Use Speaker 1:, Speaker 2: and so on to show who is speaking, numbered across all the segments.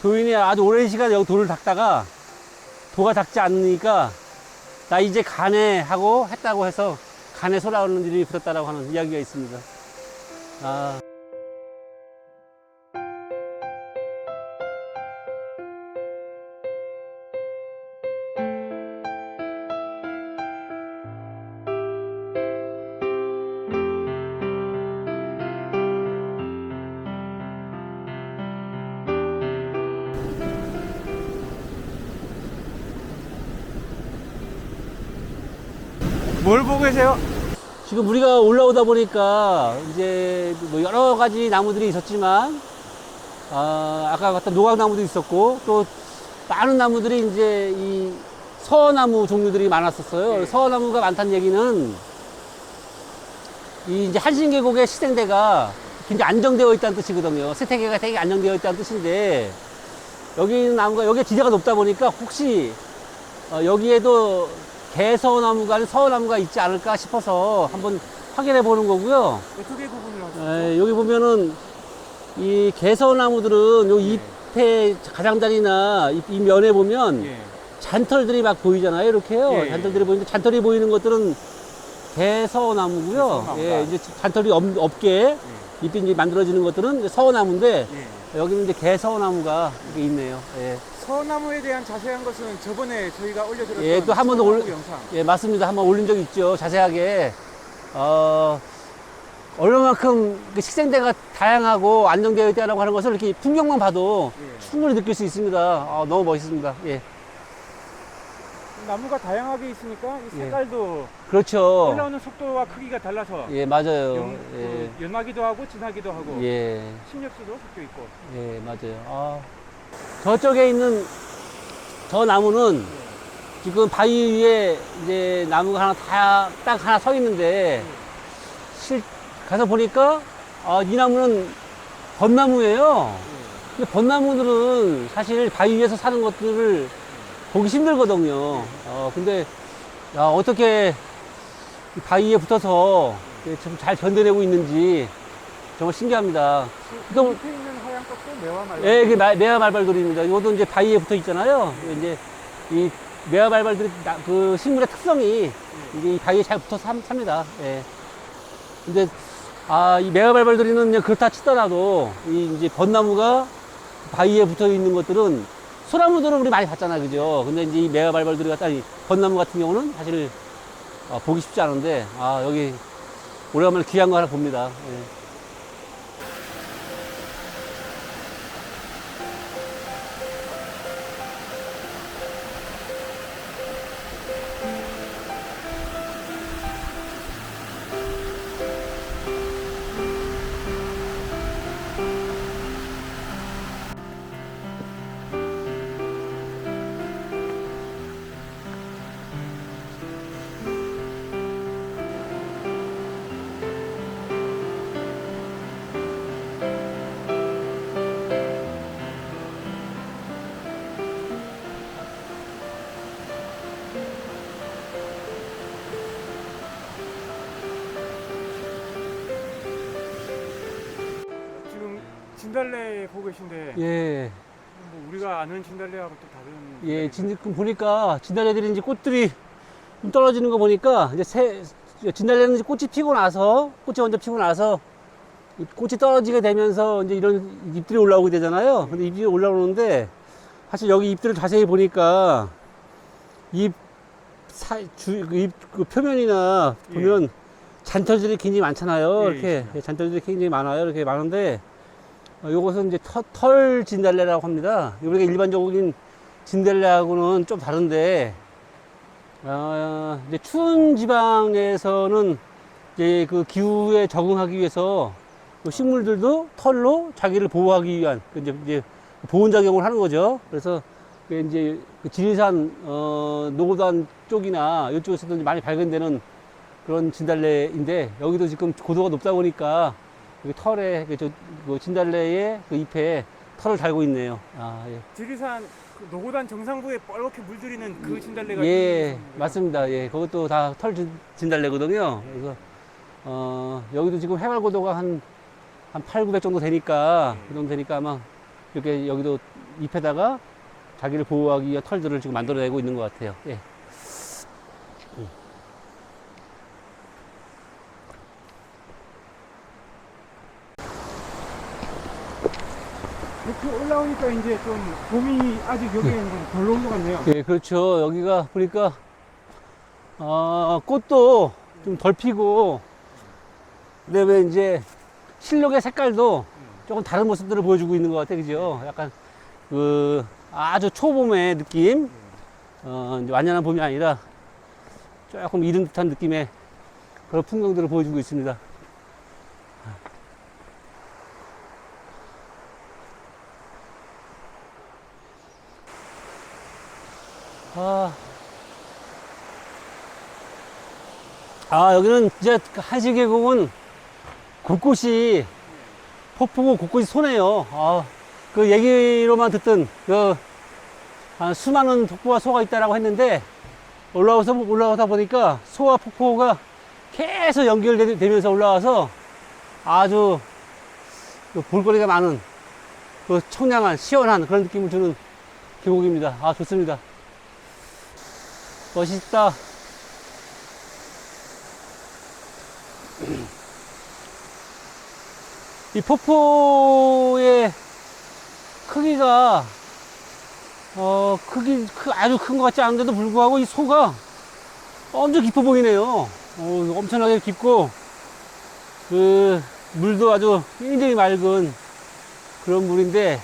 Speaker 1: 교인이 아주 오랜 시간 여기 돌을 닦다가 도가 닦지 않으니까 나 이제 가네 하고 했다고 해서 간에 소라오는 일이 붙었다라고 하는 이야기가 있습니다. 아.
Speaker 2: 뭘 보고 계세요?
Speaker 1: 지금 우리가 올라오다 보니까 이제 뭐 여러 가지 나무들이 있었지만 아, 아까 봤던 노각나무도 있었고 또 많은 나무들이 이제 이 서나무 종류들이 많았었어요.
Speaker 2: 네.
Speaker 1: 서나무가 많다는 얘기는 이 이제 한신계곡의 시생대가 굉장히 안정되어 있다는 뜻이거든요. 세태계가 되게 안정되어 있다는 뜻인데 여기 있는 나무가 여기가 지대가 높다 보니까 혹시 어, 여기에도 개서나무가 아닌 서나무가 있지 않을까 싶어서 한번 확인해 보는 거고요.
Speaker 2: 어떻게 구분을 하죠?
Speaker 1: 에, 여기 보면은 이 개서나무들은 요
Speaker 2: 예.
Speaker 1: 잎의 가장자리나 잎, 잎 면에 보면
Speaker 2: 예.
Speaker 1: 잔털들이 막 보이잖아요. 이렇게요.
Speaker 2: 예, 예.
Speaker 1: 잔털들이 보이는데 잔털이 보이는 것들은 개서나무고요.
Speaker 2: 개서나무다.
Speaker 1: 예, 이제 잔털이 없, 없게 잎이 이제 만들어지는 것들은 이제 서나무인데
Speaker 2: 예.
Speaker 1: 여기는 이제 개서나무가 이렇게 있네요. 예.
Speaker 2: 서나무에 대한 자세한 것은 저번에 저희가 올려드렸던
Speaker 1: 예, 또 한 번더 올-
Speaker 2: 서나무 영상.
Speaker 1: 예, 맞습니다. 한번 올린 적 있죠. 자세하게. 어, 얼마만큼 그 식생대가 다양하고 안정되어 있다고 하는 것을 이렇게 풍경만 봐도
Speaker 2: 예.
Speaker 1: 충분히 느낄 수 있습니다. 아, 너무 멋있습니다. 예.
Speaker 2: 나무가 다양하게 있으니까 이
Speaker 1: 예.
Speaker 2: 색깔도
Speaker 1: 그렇죠.
Speaker 2: 올라오는 속도와 크기가 달라서
Speaker 1: 예, 맞아요.
Speaker 2: 연,
Speaker 1: 예.
Speaker 2: 그 연하기도 하고 진하기도 하고
Speaker 1: 예,
Speaker 2: 신력수도 섞여 있고
Speaker 1: 예, 맞아요. 아. 저쪽에 있는 저 나무는 지금 바위 위에 이제 나무가 하나 다, 딱 하나 서 있는데, 실, 가서 보니까, 아, 이 나무는 벚나무예요. 근데 벚나무들은 사실 바위 위에서 사는 것들을 보기 힘들거든요. 어, 근데, 야, 어떻게 이 바위에 붙어서 참잘 견뎌내고 있는지 정말 신기합니다.
Speaker 2: 그
Speaker 1: 그럼-
Speaker 2: 밑 하얀 것도 매화
Speaker 1: 말발돌입니다. 이것도 이제 바위에 붙어 있잖아요. 이제 이 메아 말발돌이 나- 그 식물의 특성이 이제 이 바위에 잘 붙어서 삽- 삽니다. 예. 근데 아, 이 메아 발발돌이는 그냥 그렇다 치더라도 이 이제 벚나무가 바위에 붙어 있는 것들은 소나무들은 우리 많이 봤잖아요. 그죠? 근데 이제 이 메아 발발돌이 같다 이 벚나무 같은 경우는 사실 어, 보기 쉽지 않은데 아, 여기 오래간만에 귀한 거 하나 봅니다. 예.
Speaker 2: 진달래 보고 계신데
Speaker 1: 예.
Speaker 2: 뭐 우리가 아는 진달래하고 또 다른
Speaker 1: 예, 진, 그 보니까 진달래들이 이제 꽃들이 좀 떨어지는 거 보니까 이제 새, 진달래는 이제 꽃이 피고 나서, 꽃이 먼저 피고 나서 이 꽃이 떨어지게 되면서 이제 이런 잎들이 올라오게 되잖아요. 근데 잎이 올라오는데 사실 여기 잎들을 자세히 보니까 잎, 사, 주, 그 잎, 그 표면이나 보면 잔털들이 굉장히 많잖아요.
Speaker 2: 예,
Speaker 1: 이렇게.
Speaker 2: 있습니다.
Speaker 1: 잔털들이 굉장히 많아요. 이렇게 많은데 어, 요것은 이제 터, 털 진달래라고 합니다. 우리가 일반적인 진달래하고는 좀 다른데, 어, 이제 추운 지방에서는 이제 그 기후에 적응하기 위해서 그 식물들도 털로 자기를 보호하기 위한 그 이제, 이제 보온 작용을 하는 거죠. 그래서 그 이제 그 지리산, 어, 노고단 쪽이나 이쪽에서도 많이 발견되는 그런 진달래인데 여기도 지금 고도가 높다 보니까 여기 털에 그, 저, 그 진달래의 그 잎에 털을 달고 있네요. 아, 예.
Speaker 2: 지리산 그 노고단 정상부에 뻘겋게 물들이는 그 진달래가
Speaker 1: 예,
Speaker 2: 있는
Speaker 1: 맞습니다. 예, 그것도 다 털 진달래거든요. 그래서 어, 여기도 지금 해발 고도가 한, 한 8, 900 정도 되니까, 그 정도 되니까 아마 이렇게 여기도 잎에다가 자기를 보호하기 위한 털들을 지금 만들어내고 있는 것 같아요. 예.
Speaker 2: 이렇게 올라오니까 이제 좀 봄이 아직 여기에는 좀덜온것 같네요.
Speaker 1: 예, 그렇죠. 여기가 보니까 아, 꽃도 좀 덜 피고 그다음에 이제 실록의 색깔도 조금 다른 모습들을 보여주고 있는 것 같아, 그죠? 약간 그 아주 초봄의 느낌, 어, 이제 완연한 봄이 아니라 조금 이른 듯한 느낌의 그런 풍경들을 보여주고 있습니다. 아. 아, 여기는 진짜 한시계곡은 곳곳이 폭포고 곳곳이 소네요. 아, 그 얘기로만 듣던 그 아, 수많은 폭포와 소가 있다라고 했는데 올라와서 올라오다 보니까 소와 폭포가 계속 연결되면서 올라와서 아주 그 볼거리가 많은 그 청량한 시원한 그런 느낌을 주는 계곡입니다. 아 좋습니다. 멋있다. 이 폭포의 크기가 어 크기 크- 아주 큰 것 같지 않은데도 불구하고 이 소가 엄청 깊어 보이네요. 어, 엄청나게 깊고 그 물도 아주 굉장히 맑은 그런 물인데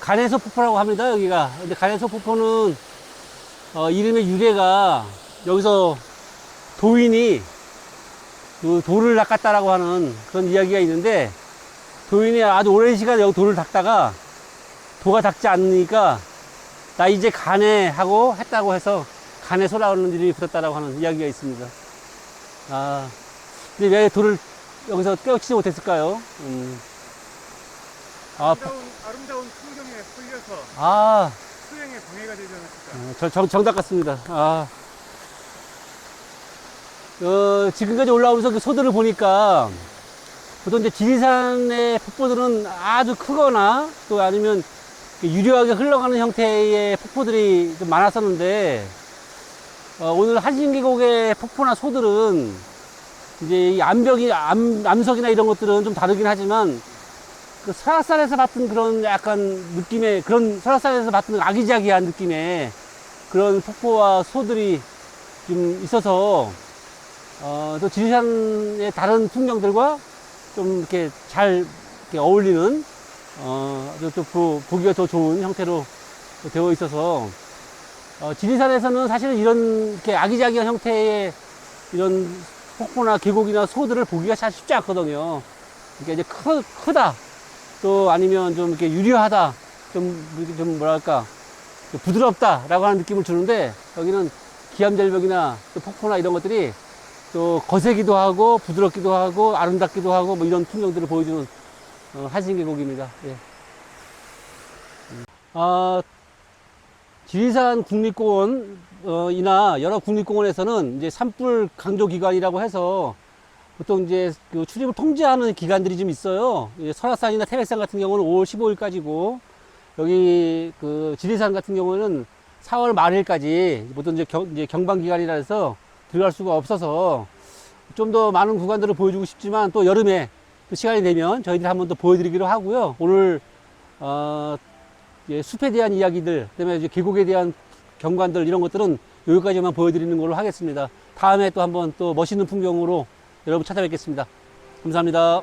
Speaker 1: 간해서 폭포라고 합니다 여기가. 근데 간해서 폭포는 어, 이름의 유래가 여기서 도인이 그 돌을 닦았다라고 하는 그런 이야기가 있는데 도인이 아주 오랜 시간 여기 돌을 닦다가 도가 닦지 않으니까 나 이제 간해하고 했다고 해서 간해소라고 하는 일이 붙었다라고 하는 이야기가 있습니다. 아, 근데 왜 돌을 여기서 깨우치지 못했을까요? 음. 아,
Speaker 2: 아름다운, 아름다운 풍경에 홀려서
Speaker 1: 아,
Speaker 2: 수행에 방해가 되지 않았을까.
Speaker 1: 어, 정, 정, 정답 같습니다. 아. 어, 지금까지 올라오면서 그 소들을 보니까 보통 이제 지리산의 폭포들은 아주 크거나 또 아니면 그 유려하게 흘러가는 형태의 폭포들이 좀 많았었는데 어, 오늘 한신계곡의 폭포나 소들은 이제 이 암벽이 암, 암석이나 이런 것들은 좀 다르긴 하지만 그 설악산에서 봤던 그런 약간 느낌의 그런 설악산에서 봤던 아기자기한 느낌의 그런 폭포와 소들이 좀 있어서 어, 또 지리산의 다른 풍경들과 좀 이렇게 잘 이렇게 어울리는 어, 또 보, 보기가 더 좋은 형태로 되어 있어서 어, 지리산에서는 사실은 이런 이렇게 아기자기한 형태의 이런 폭포나 계곡이나 소들을 보기가 잘 쉽지 않거든요. 이게 이제 크, 크다. 또 아니면 좀 이렇게 유려하다. 좀, 좀 뭐랄까. 좀 부드럽다라고 하는 느낌을 주는데 여기는 기암절벽이나 또 폭포나 이런 것들이 또 거세기도 하고 부드럽기도 하고 아름답기도 하고 뭐 이런 풍경들을 보여주는 어, 한신계곡입니다. 예. 음. 아, 지리산 국립공원 어, 이나 여러 국립공원에서는 이제 산불 강조 기간이라고 해서 보통 이제 그 출입을 통제하는 기간들이 좀 있어요. 예, 설악산이나 태백산 같은 경우는 5월 15일까지고 여기 그 지리산 같은 경우는 4월 말일까지 보통 이제, 경, 이제 경방 기간이라 해서 들어갈 수가 없어서 좀 더 많은 구간들을 보여주고 싶지만 또 여름에 또 시간이 되면 저희들이 한번 또 보여드리기로 하고요. 오늘 어, 예, 숲에 대한 이야기들, 그다음에 이제 계곡에 대한 경관들 이런 것들은 여기까지만 보여드리는 걸로 하겠습니다. 다음에 또 한번 또 멋있는 풍경으로 여러분 찾아뵙겠습니다. 감사합니다.